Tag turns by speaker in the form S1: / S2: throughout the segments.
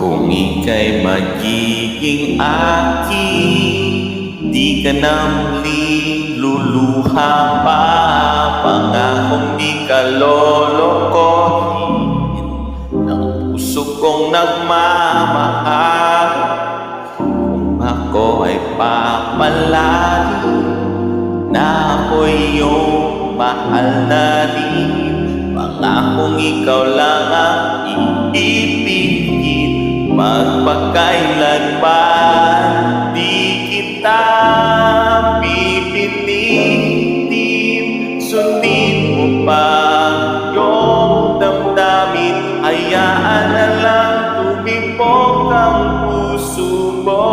S1: Kung ika'y magiging akin Di ka na muling luluha pa. Pangakong di ka lolokohin Ng puso kong nagmamahal. Kung ako ay papalagi Na ako'y iyong mahal na rin Pangakong ikaw lang ang iibigin Magpakailanman di kita pipilitin. Sundin mo pa yung damdamin. Hayaan na lang tumibok ang puso mo.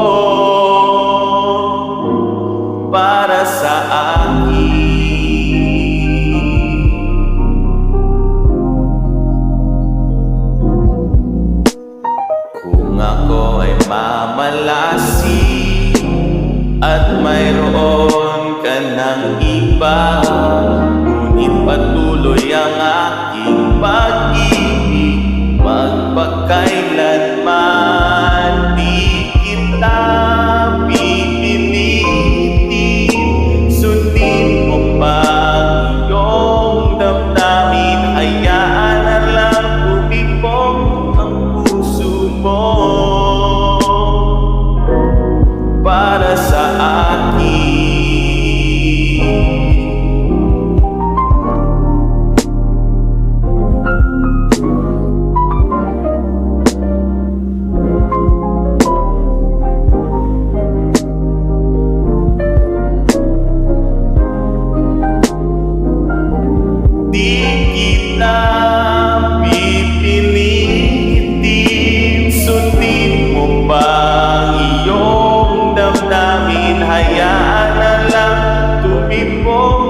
S1: Para sa akin At mayroon ka ng iba Di kita pipilitin. Sundin mo ang iyong damdamin? Hayaan na lang tumibok